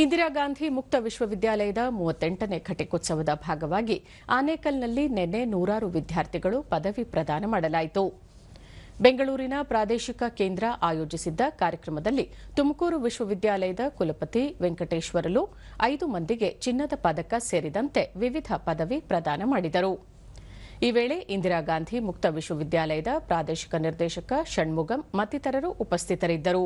ಇಂದಿರಾ ಗಾಂಧಿ ಮುಕ್ತ ವಿಶ್ವವಿದ್ಯಾಲಯದ ಮೂವತ್ತೆಂಟನೇ ಘಟಿಕೋತ್ಸವದ ಭಾಗವಾಗಿ ಆನೇಕಲ್ನಲ್ಲಿ ನಿನ್ನೆ ನೂರಾರು ವಿದ್ಯಾರ್ಥಿಗಳು ಪದವಿ ಪ್ರದಾನ ಮಾಡಲಾಯಿತು. ಬೆಂಗಳೂರಿನ ಪ್ರಾದೇಶಿಕ ಕೇಂದ್ರ ಆಯೋಜಿಸಿದ್ದ ಕಾರ್ಯಕ್ರಮದಲ್ಲಿ ತುಮಕೂರು ವಿಶ್ವವಿದ್ಯಾಲಯದ ಕುಲಪತಿ ವೆಂಕಟೇಶ್ವರಲು ಐದು ಮಂದಿಗೆ ಚಿನ್ನದ ಪದಕ ಸೇರಿದಂತೆ ವಿವಿಧ ಪದವಿ ಪ್ರದಾನ ಮಾಡಿದರು. ಈ ವೇಳೆ ಇಂದಿರಾ ಗಾಂಧಿ ಮುಕ್ತ ವಿಶ್ವವಿದ್ಯಾಲಯದ ಪ್ರಾದೇಶಿಕ ನಿರ್ದೇಶಕ ಷಣ್ಮುಗಂ ಮತ್ತಿತರರು ಉಪಸ್ಥಿತರಿದ್ದರು.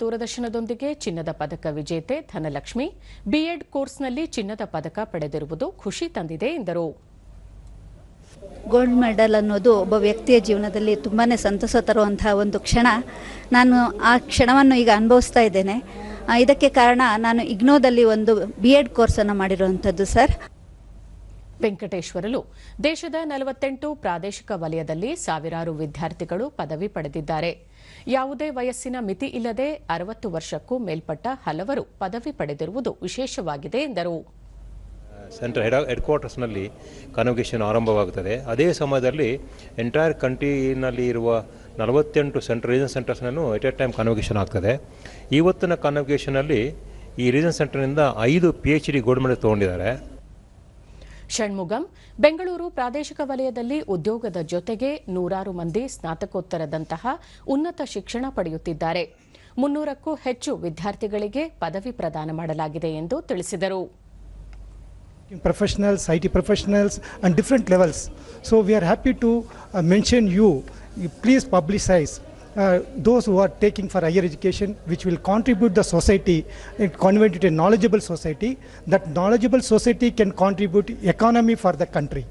ದೂರದರ್ಶನದೊಂದಿಗೆ ಚಿನ್ನದ ಪದಕ ವಿಜೇತೆ ಧನಲಕ್ಷ್ಮಿ. ಬಿಎಡ್ ಕೋರ್ಸ್ನಲ್ಲಿ ಚಿನ್ನದ ಪದಕ ಪಡೆದಿರುವುದು ಖುಷಿ ತಂದಿದೆ ಎಂದರು. ಗೋಲ್ಡ್ ಮೆಡಲ್ ಅನ್ನೋದು ಒಬ್ಬ ವ್ಯಕ್ತಿಯ ಜೀವನದಲ್ಲಿ ತುಂಬಾ ಸಂತಸ ತರುವಂತಹ ಒಂದು ಕ್ಷಣ. ನಾನು ಆ ಕ್ಷಣವನ್ನು ಈಗ ಅನುಭವಿಸ್ತಾ ಇದ್ದೇನೆ. ಇದಕ್ಕೆ ಕಾರಣ ನಾನು ಇಗ್ನೋದಲ್ಲಿ ಒಂದು ಬಿ ಎಡ್ ಕೋರ್ಸನ್ನು ಮಾಡಿರುವಂಥದ್ದು, ಸರ್. ವೆಂಕಟೇಶ್ವರಲು. ದೇಶದ ನಲವತ್ತೆಂಟು ಪ್ರಾದೇಶಿಕ ವಲಯದಲ್ಲಿ ಸಾವಿರಾರು ವಿದ್ಯಾರ್ಥಿಗಳು ಪದವಿ ಪಡೆದಿದ್ದಾರೆ. ಯಾವುದೇ ವಯಸ್ಸಿನ ಮಿತಿ ಇಲ್ಲದೆ ಅರವತ್ತು ವರ್ಷಕ್ಕೂ ಮೇಲ್ಪಟ್ಟ ಹಲವರು ಪದವಿ ಪಡೆದಿರುವುದು ವಿಶೇಷವಾಗಿದೆ, ಎಂದರು. ಸೆಂಟ್ರಲ್ ಹೆಡ್ ಹೆಡ್ ಕ್ವಾರ್ಟರ್ಸ್ನಲ್ಲಿ ಕನ್ವೊಕೇಶನ್ ಆರಂಭವಾಗುತ್ತದೆ. ಅದೇ ಸಮಯದಲ್ಲಿ ಎಂಟೈರ್ ಕಂಟ್ರಿನಲ್ಲಿ ಇರುವ ನಲವತ್ತೆಂಟು ಸೆಂಟ್ರ್ ರೀಜನ್ ಸೆಂಟರ್ಸ್ನೂ ಎಟ್ ಎ ಟೈಮ್ ಕನ್ವೊಕೇಶನ್ ಆಗ್ತದೆ. ಇವತ್ತಿನ ಕನ್ವೊಕೇಶನಲ್ಲಿ ಈ ರೀಜನ್ ಸೆಂಟರ್ನಿಂದ ಐದು P H D gold medal ತೊಗೊಂಡಿದ್ದಾರೆ. Shanmugam Bengaluru ಪ್ರಾದೇಶಿಕ ವಲಯದಲ್ಲಿ ಉದ್ಯೋಗದ ಜೊತೆಗೆ ನೂರಾರು ಮಂದಿ ಸ್ನಾತಕೋತ್ತರದಂತಹ ಉನ್ನತ ಶಿಕ್ಷಣ ಪಡೆಯುತ್ತಿದ್ದಾರೆ ಮುನ್ನೂರಕ್ಕೂ ಹೆಚ್ಚು ವಿದ್ಯಾರ್ಥಿಗಳಿಗೆ ಪದವಿ ಪ್ರದಾನ ಮಾಡಲಾಗಿದೆ ಎಂದು ತಿಳಿಸಿದರು professionals, IT professionals, and different levels. So we are happy to uh, mention you. You Please publicize uh, those who are taking for higher education, which will contribute the society, and convert it a knowledgeable society. That knowledgeable society can contribute economy for the country.